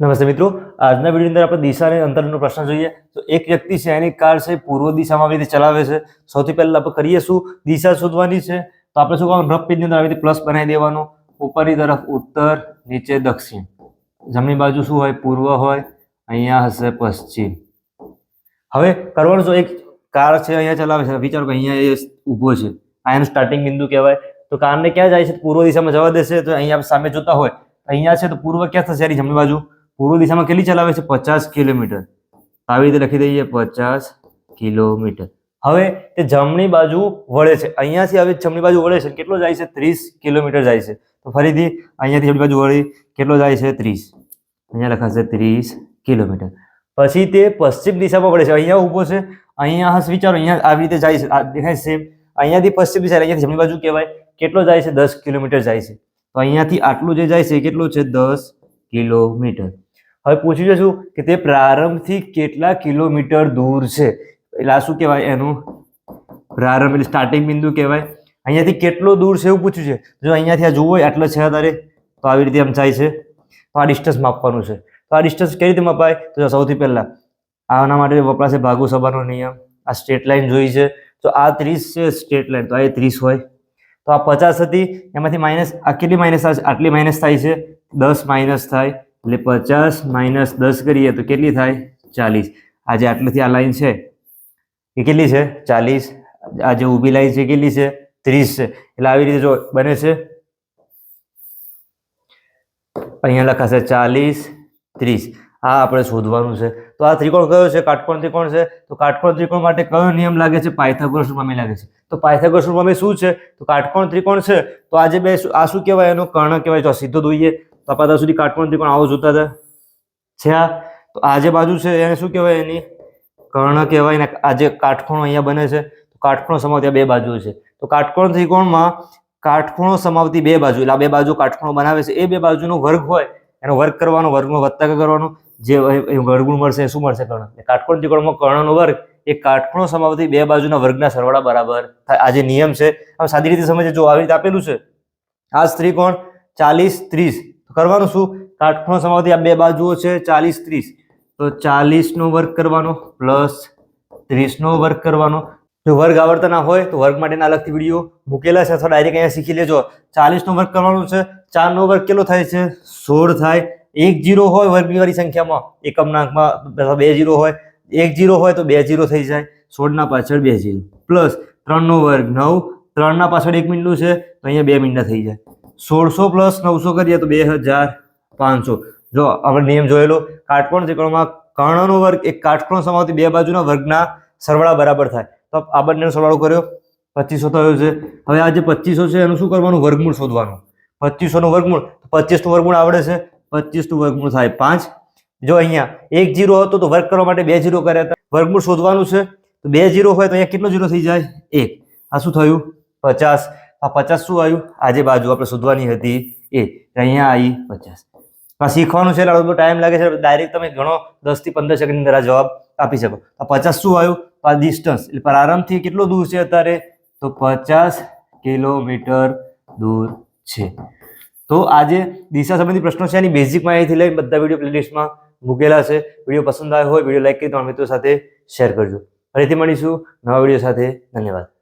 નમસ્તે મિત્રો. આજના વીડિયો અંદર આપણે દિશા અને અંતરનો પ્રશ્ન જોઈએ. તો એક વ્યક્તિ છે, એની કાર છે, પૂર્વ દિશામાં આવી રીતે ચલાવે છે. સૌથી પહેલા આપણે કરીએ શું? દિશા શોધવાની છે. તો આપણે શું કરવાનું? રફ પેજની અંદર આવી રીતે પ્લસ બનાવી દેવાનો. ઉપરની તરફ ઉત્તર, નીચે દક્ષિણ. જમણી બાજુ શું હોય? પૂર્વ હોય. અહીંયા હશે પશ્ચિમ. હવે કરવાનું શું? એક કાર છે, અહીંયા ચલાવે છે. વિચારો કે અહીંયા એ ઊભો છે. આ સ્ટાર્ટિંગ બિંદુ કહેવાય. તો કારને ક્યાં જાય છે? પૂર્વ દિશામાં જવા દેશે. તો અહીંયા સામે જોતા હોય. અહીંયા છે, તો પૂર્વ ક્યાં થશે? એની જમણી બાજુ. પૂર્વ દિશામાં કેટલી ચલાવે છે? પચાસ કિલોમીટર. આવી રીતે લખી દઈએ પચાસ કિલોમીટર. હવે તે જમણી બાજુ વળે છે. અહીંયાથી હવે જમણી બાજુ વળે છે. કેટલો જાય છે? ત્રીસ કિલોમીટર જાય છે. તો ફરીથી અહીંયાથી જમણી બાજુ વળી કેટલો જાય છે? ત્રીસ. અહીંયા લખાશે ત્રીસ કિલોમીટર. પછી તે પશ્ચિમ દિશામાં વળે છે. અહીંયા ઊભો છે. અહીંયા હશે, વિચારો. અહીંયા આવી રીતે જાય છે. દેખાય સેમ અહીંયાથી પશ્ચિમ દિશા અહીંયાથી જમણી બાજુ કહેવાય. કેટલો જાય છે? દસ કિલોમીટર જાય છે. તો અહીંયાથી આટલું જે જાય છે કેટલું છે? દસ કિલોમીટર. હવે પૂછી જશું કે તે પ્રારંભથી કેટલા કિલોમીટર દૂર છે? એટલે આ શું કહેવાય એનું? પ્રારંભ એટલે સ્ટાર્ટિંગ બિંદુ કહેવાય. અહીંયાથી કેટલો દૂર છે એવું પૂછ્યું છે? જો અહીંયાથી આ જોવું હોય આટલે છે તારે તો આવી રીતે આમ થાય છે. તો આ ડિસ્ટન્સ માપવાનું છે. તો આ ડિસ્ટન્સ કઈ રીતે મપાય? તો સૌથી પહેલાં, આના માટે વપરાશે ભાગુ સભાનો નિયમ. આ સ્ટ્રેટ લાઇન જોઈ છે. તો આ ત્રીસ છે સ્ટ્રેટ લાઇન તો આ એ ત્રીસ હોય. તો આ પચાસ હતી, એમાંથી માઇનસ આ કેટલી માઇનસ થાય આટલી માઇનસ થાય છે. દસ માઇનસ થાય. એટલે પચાસ માઇનસ દસ કરીએ તો કેટલી થાય? ચાલીસ. આજે આટલેથી આ લાઈન છે. એ કેટલી છે? ચાલીસ. આજે ઊભી લાઈન છે કેટલી છે? ત્રીસ છે. એટલે આવી રીતે જો બને છે. અહીંયા લખાશે ચાલીસ, ત્રીસ. આ આપણે શોધવાનું છે. તો આ ત્રિકોણ કયો છે? કાટકોણ ત્રિકોણ છે? તો કાટકોણ ત્રિકોણ માટે કયો નિયમ લાગે છે? પાયથાગોરસ પ્રમેય લાગે છે. તો પાયથાગોરસ પ્રમેય શું છે? તો કાટકોણ ત્રિકોણ છે. તો આજે બે આ શું કહેવાય? એનો કર્ણ કહેવાય. જો સીધો દોઈએ. તો આપણે અત્યાર સુધી કાટકોણ ત્રિકોણ આવો જોતા હતા. છે તો આ જે બાજુ છે, એને શું કહેવાય એની? કર્ણ કહેવાય ને આ જે કાટખૂણો અહીંયા બને છે, તો કાટખૂણો સમાવતી બે બાજુ છે. તો કાટકોણ ત્રિકોણમાં કાટખૂણો સમાવતી બે બાજુ, એટલે આ બે બાજુ કાટખૂણો બનાવે છે. એ બે બાજુનો વર્ગ હોય, એનો વર્ગ કરવાનો, વર્ગનો વત્તા કરવાનો, જે વર્ગુણ મળશે શું મળશે કર્ણ? કાટકોણ ત્રિકોણમાં કર્ણનો વર્ગ, એ કાટખૂણો સમાવતી બે બાજુના વર્ગના સરવાળા બરાબર થાય. આ જે નિયમ છે આ સાદી રીતે સમજે જો આવી રીતે આપેલું છે, આ ત્રિકોણ ચાલીસ ત્રીસ કરવાનું શું? કાટખૂણો સમાવતી આ બે બાજુઓ છે, ચાલીસ ત્રીસ. તો ચાલીસનો વર્ગ કરવાનો પ્લસ ત્રીસનો વર્ગ કરવાનો. જો વર્ગ આવડતા ના હોય તો વર્ગ માટેના અલગથી વીડિયો મૂકેલા છે, અથવા ડાયરેક્ટ અહીંયા શીખી લેજો. ચાલીસનો વર્ગ કરવાનો છે, ચારનો વર્ગ કેટલો થાય છે? સોળ થાય. એક જીરો હોય વર્ગની સંખ્યામાં એકમનાંકમાં બે જીરો હોય. એક જીરો હોય તો બે જીરો થઈ જાય. સોળના પાછળ બે જીરો. પ્લસ ત્રણનો વર્ગ નવ. ત્રણના પાછળ એક મિનિટનું છે, તો અહીંયા બે મિનિટના થઈ જાય. સોળસો પ્લસ નવસો કરીએ તો બે હજાર પાંચસો. જો આપણે નિયમ જોયેલો, કાટકોણ ત્રિકોણમાં કર્ણનો વર્ગ એક કાટકોણ સમાવતી બે બાજુના વર્ગના સરવાળા બરાબર થાય. તો આ બંનેનો સરવાળો કર્યો. પચીસો થયો છે. હવે આ જે પચીસો છે, એનું શું કરવાનું? વર્ગમૂળ શોધવાનું. પચીસોનું વર્ગમૂળ પચીસનું વર્ગમૂળ આવડે છે. પચીસનું વર્ગમૂળ થાય પાંચ. જો અહીંયા એક જીરો હતો તો વર્ગ કરવા માટે બે જીરો કર્યા હતા. વર્ગમૂળ શોધવાનું છે. તો બે જીરો હોય તો અહીંયા કેટલો જીરો થઈ જાય? એક. આ શું થયું? પચાસ. આ પચાસ શું આવ્યું? આજે બાજુ આપણે શોધવાની હતી. એ, અહીંયા આવી પચાસ. આ શીખવાનું છે એટલે ટાઈમ લાગે છે. ડાયરેક્ટ તમે ઘણો દસથી પંદર સેકન્ડની અંદર જવાબ આપી શકો. આ પચાસ શું આવ્યું? આ ડિસ્ટન્સ એટલે પ્રારંભથી કેટલો દૂર છે અત્યારે? તો પચાસ કિલોમીટર દૂર છે. તો આજે દિશા સંબંધી પ્રશ્નો છે, એની બેઝિક માહિતી લઈ બધા વીડિયો પ્લેલિસ્ટમાં મૂકેલા છે. વીડિયો પસંદ આવ્યો હોય વીડિયો લાઈક કરી તમારા મિત્રો સાથે શેર કરજો. ફરીથી મળીશું નવા વીડિયો સાથે. ધન્યવાદ.